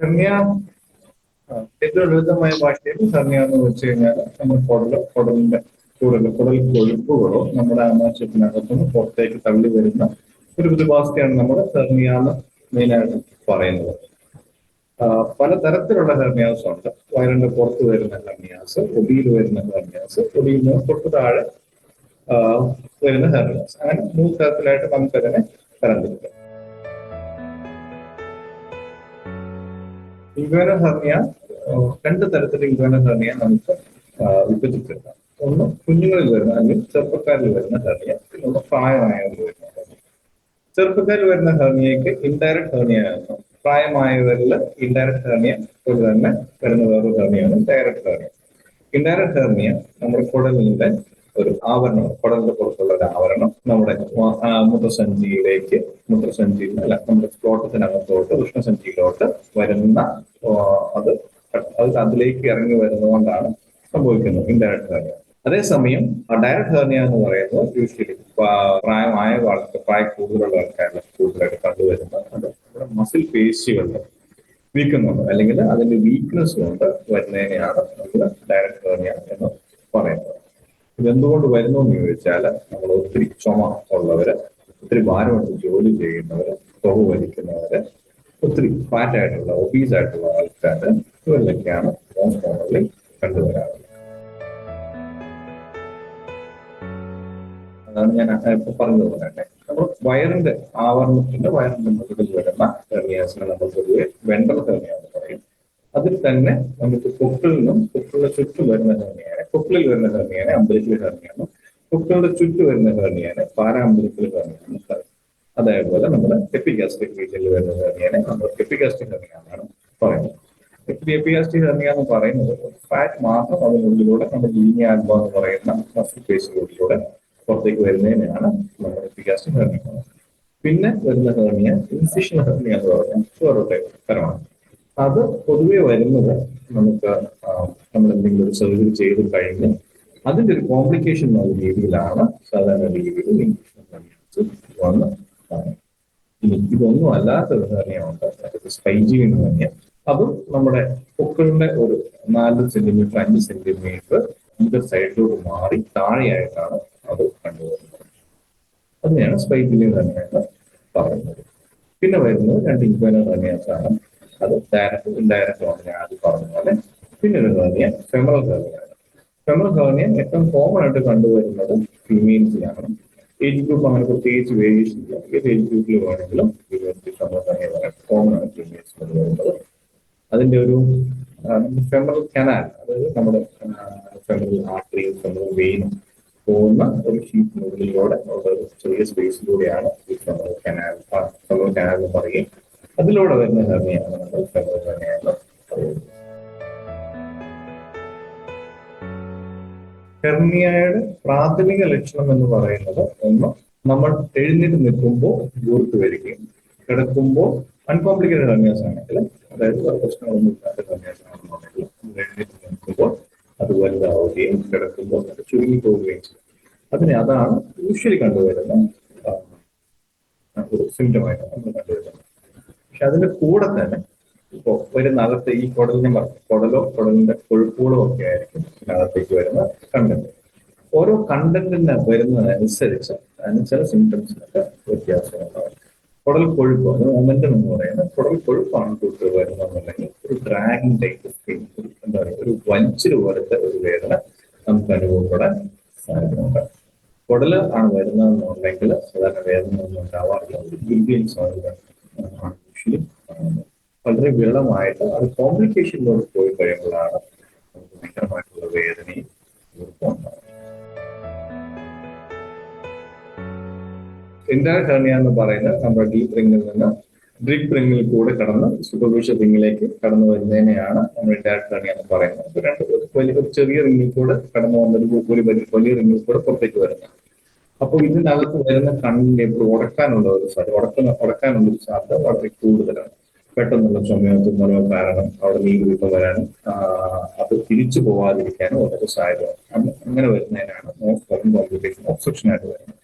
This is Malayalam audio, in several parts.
ഹെർണിയ ഏറ്റവും ലളിതമായ ഭാഷയിൽ ഹെർണിയ എന്ന് വെച്ച് കഴിഞ്ഞാൽ നമ്മൾ കുടൽ കുടലിന്റെ കൂടുതൽ കുടൽ കൊഴുപ്പുകളോ നമ്മുടെ ആമാശയത്തിനകത്തുനിന്ന് പുറത്തേക്ക് തള്ളി വരുന്ന ഒരു പ്രതിഭാസത്തെയാണ് നമ്മൾ ഹെർണിയ എന്ന് മെയിനായിട്ട് പറയുന്നത്. പലതരത്തിലുള്ള ഹെർണിയാസ് ഉണ്ട്. വയറിന്റെ പുറത്ത് വരുന്ന ഹെർണിയാസ് ഒടിയിൽ വരുന്ന ഹെർണിയാസ് ഒടിയിൽ നിന്ന് തൊട്ട് താഴെ വരുന്ന ഹെർണിയാസ് അങ്ങനെ മൂന്ന് തരത്തിലായിട്ട് നമുക്കതിനെ തരംതിരിക്കാം ഇൻഗ്വേന ഹെർണിയ രണ്ട് തരത്തിൽ ഇൻഗ്വേന ഹെർണിയ നമുക്ക് വിഭജിച്ചെടുക്കാം. ഒന്ന് കുഞ്ഞുങ്ങളിൽ വരുന്ന അല്ലെങ്കിൽ ചെറുപ്പക്കാരിൽ വരുന്ന ഹെർണിയ ഒന്ന് പ്രായമായവരിൽ വരുന്ന ചെറുപ്പക്കാരിൽ വരുന്ന ഹെർണിയക്ക് ഇൻഡയറക്ട് ഹെർണിയ ആയിരുന്നു. പ്രായമായവരിൽ ഇൻഡയറക്ട് ഹെർണിയ പോലെ തന്നെ വരുന്ന വേറൊരു ഹെർണിയാണ് ഡയറക്ട് ഹെർണിയ. ഇൻഡയറക്ട് ഹെർണിയ നമ്മുടെ കുടലിന്റെ ഒരു ആവരണം കുടലിന്റെ പുറത്തുള്ള ഒരു ആവരണം നമ്മുടെ മുദ്രസഞ്ചിയിലേക്ക് മുദ്രസഞ്ചി അല്ല നമ്മുടെ സ്ഫോട്ടത്തിനകത്തോട്ട് ഉഷ്ണസഞ്ചിയിലോട്ട് വരുന്ന അത് അത് അതിലേക്ക് ഇറങ്ങി വരുന്നതുകൊണ്ടാണ് സംഭവിക്കുന്നത് ഇൻഡയറക്ട് ഹെർണിയ അതേസമയം ഡയറക്ട് ഹേർണിയ എന്ന് പറയുന്നത് യൂഷ്വലി പ്രായമായ ആൾക്ക് പ്രായം കൂടുതലുള്ള ആൾക്കാരിൽ കൂടുതലായിട്ട് കണ്ടുവരുന്നത് നമ്മുടെ മസിൽ പേശികളുടെ വീക്കുന്നുണ്ട് അല്ലെങ്കിൽ അതിന്റെ വീക്ക്നെസ് കൊണ്ട് വരുന്നതിനെയാണ് നമ്മൾ ഡയറക്ട് ഹെർണിയ എന്ന് ഇതെന്തുകൊണ്ട് വരുന്നു എന്ന് ചോദിച്ചാൽ നമ്മൾ ഒത്തിരി ചുമ ഉള്ളവര് ഒത്തിരി ഭാരമെടുത്ത് ജോലി ചെയ്യുന്നവര് തുക വലിക്കുന്നവര് ഒത്തിരി ഫാറ്റ് ആയിട്ടുള്ള ഒബീസ് ആയിട്ടുള്ള ആൾക്കാർ ഇവരിലൊക്കെയാണ് മോസ്റ്റ് കണ്ടുവരാറുള്ളത്. അതാണ് ഞാൻ ഇപ്പൊ പറഞ്ഞത് തന്നെ. നമ്മൾ വയറിന്റെ ആവരണത്തിന്റെ വയറിന്റെ മുകളിൽ വരുന്ന ഹെർണിയാസിനെ നമ്മൾ പൊതുവെ വെണ്ടൽ ഹെർണിയ പറയും. അതിൽ തന്നെ നമുക്ക് പൊട്ടിൽ നിന്നും പൊട്ടിലെ ചുറ്റും വരുന്ന ഹെർണിയാണ് പൊക്കിളിൽ വരുന്ന ഹെർണിയാണ് അമ്പലത്തിൽ ഹെർണിയാണ് പൊക്കിളിന്റെ ചുറ്റു വരുന്ന ഹെർണിയാണ് പാരാമ്പലത്തിൽ ഹെർണിയാണ് അതേപോലെ നമ്മുടെ എപ്പിഗാസ്ട്രിക് റീജിയനിൽ വരുന്ന ഹെർണിയാണ് നമ്മൾ എപ്പിഗാസ്ട്രിക് ഹെർണിയാണെന്നാണ് പറയുന്നത്. എപ്പിഗാസ്ട്രിക് ഹെർണിയ എന്ന് പറയുന്നത് ഫാറ്റ് മാത്രം അതിനുള്ളിലൂടെ നമ്മുടെ ലീനിയ ആൽബ എന്ന് പറയുന്ന മസിൽ പേശികളിലൂടെ പുറത്തേക്ക് വരുന്നതിനെയാണ് നമ്മൾ എപ്പിഗാസ്ട്രിക് ഹെർണിയ. പിന്നെ വരുന്ന ഹെർണിയ ഇൻസിഷൻ ഹെർണിയ എന്ന് പറഞ്ഞാൽ വേറൊരു തരമാണ്. അത് പൊതുവെ വരുന്നത് നമുക്ക് നമ്മൾ എന്തെങ്കിലും ഒരു സർജറി ചെയ്ത് കഴിഞ്ഞ് അതിന്റെ ഒരു കോംപ്ലിക്കേഷൻ എന്ന രീതിയിലാണ് സാധാരണ രീതിയിൽ വന്ന്. ഇനി ഇതൊന്നും അല്ലാത്ത ഒരു ഹെർണിയുണ്ട് സ്പൈജി എന്ന് പറഞ്ഞാൽ അതും നമ്മുടെ പൊക്കളുടെ ഒരു നാല് സെന്റിമീറ്റർ അഞ്ച് സെന്റിമീറ്റർ ഇതിന്റെ സൈഡിലോട്ട് മാറി താഴെയായിട്ടാണ് അത് കണ്ടുവരുന്നത്. അതിനെയാണ് സ്പൈജിലിംഗ് തന്നെയാണ് പറയുന്നത്. പിന്നെ വരുന്നത് രണ്ട് ഇൻക്വൈനർ ഹെർണിയാസാണ് അത് ഡയറക്റ്റ് ഇൻഡയറക്റ്റ് ആണ് ഞാൻ ആദ്യം പറഞ്ഞ പോലെ പിന്നെ ഒരു ഹേർണിയ ഫെമറൽ ഹേർണിയാണ് ഫെമറൽ ഹേർണിയ ഏറ്റവും കോമൺ ആയിട്ട് കണ്ടുവരുന്നത് ഫീമെയിൽസിലാണ് ഏജ് ഗ്രൂപ്പ് അങ്ങനെ പ്രത്യേകിച്ച് വേരിയേഷൻ ഇല്ല. ഏത് ഏജ് ഗ്രൂപ്പിൽ വേണമെങ്കിലും ഫെമറൽ ഹേർണിയ വരാൻ കോമൺ ആണ് ഫീമെയിൽസ് കണ്ടുവരുന്നത്. അതിന്റെ ഒരു ഫെമറൽ കനാൽ അതായത് നമ്മുടെ ഫെമറൽ ആർട്ടറിയും ഫെമറൽ വെയിനും പോകുന്ന ഒരു ഷീറ്റിനുള്ളിലൂടെ ചെറിയ സ്പേസിലൂടെയാണ് ഈ ഫെമറൽ കനാൽ ഫെമറൽ കനാൽ എന്ന് പറയുകയും അതിലൂടെ വരുന്ന ഹെർണിയാണ് നമ്മൾ പ്രാഥമിക ലക്ഷണം എന്ന് പറയുന്നത് ഒന്ന് നമ്മൾ എഴുന്നേറ്റ് നിൽക്കുമ്പോൾ ഊർത്ത് വരികയും കിടക്കുമ്പോൾ അൺകോംപ്ലിക്കേറ്റഡ് ഹെർണിയാസ് ആണെങ്കിൽ അതായത് പ്രശ്നങ്ങളൊന്നും ഇല്ലാത്ത ഹെർണിയാസ് ആണെന്നുണ്ടെങ്കിൽ നമ്മൾ എഴുന്നേറ്റ് നിൽക്കുമ്പോൾ അത് വലുതാവുകയും കിടക്കുമ്പോൾ അത് ചുരുങ്ങി പോവുകയും ചെയ്യും. അതിനെ അതാണ് യൂഷ്വലി കണ്ടുവരുന്ന ഒരു സിംറ്റമായിട്ട് നമ്മൾ പക്ഷെ അതിന്റെ കൂടെ തന്നെ ഇപ്പോ വരുന്നകത്ത് ഈ കുടലിനെ പറഞ്ഞു കുടലോ കുടലിന്റെ കൊഴുപ്പുകളോ ഒക്കെ ആയിരിക്കും ഇതിനകത്തേക്ക് വരുന്ന കണ്ടന്റ് ഓരോ കണ്ടന്റിന് വരുന്നതനുസരിച്ച് അതിന് ചില സിംറ്റംസിനൊക്കെ വ്യത്യാസമുണ്ടാവും കുടൽ കൊഴുപ്പ് അത് മൊമെന്റം എന്ന് പറയുന്നത് കുടൽ കൊഴുപ്പാണ് കൂട്ടുകൾ വരുന്നതെന്നുണ്ടെങ്കിൽ ഒരു ഡ്രാഗിങ് ടൈപ്പ് ഒരു എന്താ പറയുക ഒരു വലിച്ചിൽ പോലത്തെ ഒരു വേദന നമുക്ക് അനുഭവപ്പെടാൻ സാധ്യതയുണ്ട്. കുടൽ ആണ് വരുന്നതെന്നുണ്ടെങ്കിൽ സാധാരണ വേദന ഒന്നും ഉണ്ടാവാറില്ല ഒരു ആണ് യൂഷ്വലി വളരെ വിരളമായിട്ട് അത് കോംപ്ലിക്കേഷനിലോട്ട് പോയി കഴിയുമ്പോഴാണ് ഭയങ്കരമായിട്ടുള്ള വേദനയും എന്താണ് ഉണ്ടാവുന്നത്. ഹെർണിയ എന്ന് പറയുന്നത്? നമ്മുടെ ഡീപ് റിംഗിൽ നിന്ന് ഡ്രിപ്പ് റിംഗിൽ കൂടെ കടന്ന് സൂപ്പർഫിഷ്യൽ റിംഗിലേക്ക് കടന്നു വരുന്നതിനെയാണ് നമ്മൾ ഡയറക്ട് ഹെർണിയ എന്ന് പറയുന്നത് രണ്ട് വലിയ ചെറിയ റിംഗിൽ കൂടെ കടന്നു വന്നൊരു വലിയ വലിയ റിംഗിൽ കൂടെ പുറത്തേക്ക് വരുന്നത്. അപ്പോൾ ഇതിനകത്ത് വരുന്ന കണ്ണിന് ഇപ്പോൾ ഉടക്കാനുള്ള ഒരു സാധ്യത ഉടക്കുന്ന ഉടക്കാനുള്ള ഒരു സാധ്യത വളരെ കൂടുതലാണ്. പെട്ടെന്നുള്ള ചുമയോ തുമ്മലോ കാരണം അവിടെ നീ വീട്ടിൽ വരാനും അത് തിരിച്ചു പോവാതിരിക്കാനും വളരെ സാധ്യതയാണ് അങ്ങ- അങ്ങനെ വരുന്നതിനാണ് കോമൺ കോംപ്ലിക്കേഷൻ ആയിട്ട് വരുന്നത്.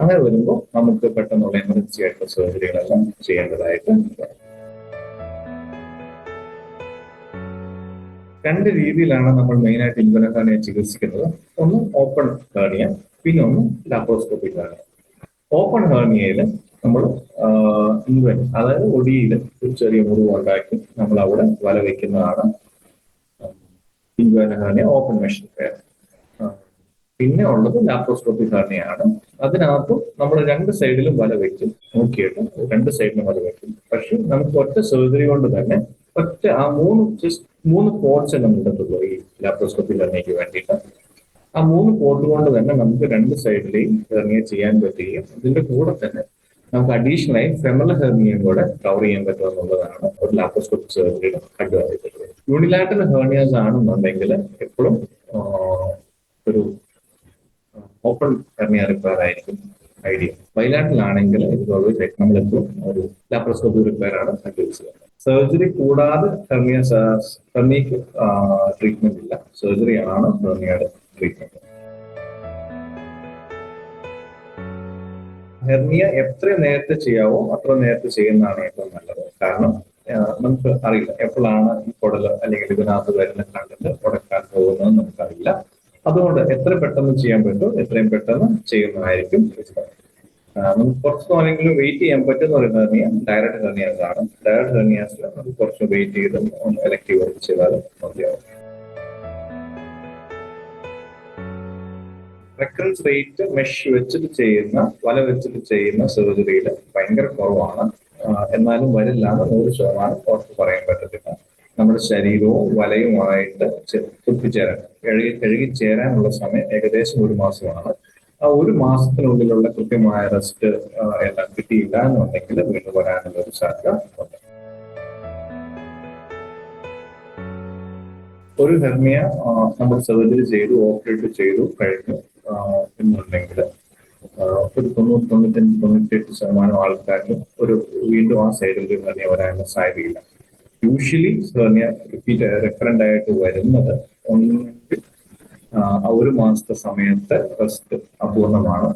അങ്ങനെ വരുമ്പോൾ നമുക്ക് പെട്ടെന്നുള്ള എമർജൻസി ആയിട്ടുള്ള സർജറികളെല്ലാം ചെയ്യേണ്ടതായിട്ട്. രണ്ട് രീതിയിലാണ് നമ്മൾ മെയിനായിട്ട് ഹേർണിയ ചികിത്സിക്കുന്നത്. ഒന്ന് ഓപ്പൺ ഹേർണിയ പിന്നെ ഒന്ന് ലാപ്രോസ്കോപ്പിക് ഹേർണിയ ഓപ്പൺ ഹേർണിയയിൽ നമ്മൾ ഇൻവെൻ അതായത് ഒടിയിൽ ഒരു ചെറിയ മുറിവ് ഉണ്ടാക്കി നമ്മൾ അവിടെ വല വയ്ക്കുന്നതാണ് ഇൻവെന ഹേർണിയ ഓപ്പൺ മെഷീൻ ഫെയർ പിന്നെ ഉള്ളത് ലാപ്രോസ്കോപ്പിക് ഹേർണിയാണ് അതിനകത്തും നമ്മൾ രണ്ട് സൈഡിലും വല വെക്കും നോക്കിയിട്ട് രണ്ട് സൈഡിലും വല വെക്കും. പക്ഷെ നമുക്ക് ഒറ്റ സർജറി കൊണ്ട് തന്നെ ഒറ്റ ആ മൂന്ന് മൂന്ന് പോർട്സ് നമ്മൾ എടുത്തുള്ളൂ ഈ ലാപ്രോസ്കോപ്പിക് ഹെർണിയക്ക് വേണ്ടിയിട്ട്. ആ മൂന്ന് പോർട്ട് കൊണ്ട് തന്നെ നമുക്ക് രണ്ട് സൈഡിലെയും ഹെർണിയ ചെയ്യാൻ പറ്റുകയും അതിന്റെ കൂടെ തന്നെ നമുക്ക് അഡീഷണൽ ആയി ഫെമൽ ഹെർണിയയും കൂടെ കവർ ചെയ്യാൻ പറ്റുക എന്നുള്ളതാണ് ഒരു ലാപ്രോസ്കോപ്പിക് സർജറിയുടെ അഡ്വാന്റേജ് യൂണിലാറ്ററൽ ഹെർണിയസ് ആണെന്നുണ്ടെങ്കിൽ എപ്പോഴും ഒരു ഓപ്പൺ ഹെർണിയ റിപ്പയർ ആയിരിക്കും ഐഡിയ ബൈലാറ്ററൽ ആണെങ്കിൽ ഇത് ഓൾവേസ് ഒരു ലാപ്രോസ്കോപ്പിക് റിപ്പയർ ആണ് അഡ്വൈസ് ചെയ്യുന്നത്. സർജറി കൂടാതെ ഹെർണിയ ഹെർണിയക്ക് ട്രീറ്റ്മെന്റ് ഇല്ല. സർജറി ആണ് ഹെർണിയയുടെ ട്രീറ്റ്മെന്റ് ഹെർണിയ എത്ര നേരത്തെ ചെയ്യാവോ അത്ര നേരത്തെ ചെയ്യുന്നതാണ് ഏറ്റവും നല്ലത്. കാരണം നമുക്ക് അറിയില്ല. എപ്പോഴാണ് ഈ കുടൽ അല്ലെങ്കിൽ ഇതിനകത്ത് വരുന്ന കണ്ടിട്ട് ഉടക്കാൻ പോകുന്നത് നമുക്കറിയില്ല. അതുകൊണ്ട് എത്ര പെട്ടെന്ന് ചെയ്യാൻ പറ്റുമോ എത്രയും പെട്ടെന്ന് ചെയ്യുന്നതായിരിക്കും നമുക്ക് കുറച്ച് നാളെങ്കിലും വെയിറ്റ് ചെയ്യാൻ പറ്റുന്ന ഒരു ഹെർണിയ ഡയറക്റ്റ് ഹെർണിയാസ് ആണ് ഡയറക്റ്റ് ഹെർണിയാസിൽ നമുക്ക് കുറച്ച് വെയിറ്റ് ചെയ്തും എലക്റ്റീവ് ചെയ്താലും മതിയാവും. റെക്കറൻസ് റേറ്റ് മെഷ് വെച്ചിട്ട് ചെയ്യുന്ന വല വെച്ചിട്ട് ചെയ്യുന്ന സർജറിയിൽ ഭയങ്കര കുറവാണ്. എന്നാലും വരില്ല എന്ന് നൂറ് ശതമാനം ഉറപ്പ് പറയാൻ പറ്റത്തില്ല. നമ്മുടെ ശരീരവും വലയുമായിട്ട് തുപ്പിച്ചേരാൻ കഴുകി കഴുകി ചേരാനുള്ള സമയം ഏകദേശം ഒരു മാസമാണ്. ആ ഒരു മാസത്തിനുള്ളിലുള്ള കൃത്യമായ റെസ്റ്റ് എല്ലാം കിട്ടിയില്ല എന്നുണ്ടെങ്കിൽ വീണ്ടും വരാനുള്ള ഒരു സാധ്യത ഉണ്ട്. ഒരു ഹെർമിയ നമ്മൾ സർജറി ചെയ്തു ഓപ്പറേറ്റ് ചെയ്തു കഴിഞ്ഞു. എന്നുണ്ടെങ്കിൽ ഒരു തൊണ്ണൂറ് തൊണ്ണൂറ്റഞ്ച് തൊണ്ണൂറ്റെട്ട് ശതമാനം ആൾക്കാരിലും ഒരു വീണ്ടും ആ സൈഡിൽ തന്നെ വരാനുള്ള സാധ്യതയില്ല. യൂഷ്വലി സെർണിയ റിപ്പീറ്റ് റെഫറന്റ് ആയിട്ട് വരുന്നത് ഒന്നെങ്കിൽ ഒരു മാസത്തെ സമയത്ത് റെസ്റ്റ് അപൂർണമാണ്.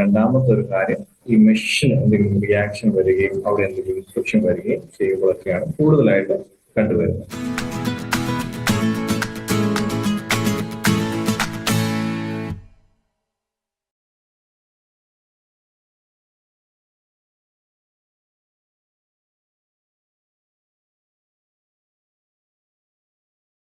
രണ്ടാമത്തെ ഒരു കാര്യം ഈ മെഷീന് എന്തെങ്കിലും റിയാക്ഷൻ വരികയും അവിടെ എന്തെങ്കിലും ഇൻഫെക്ഷൻ വരികയും ചെയ്യുമ്പോഴൊക്കെയാണ് കൂടുതലായിട്ട് കണ്ടുവരുന്നത്.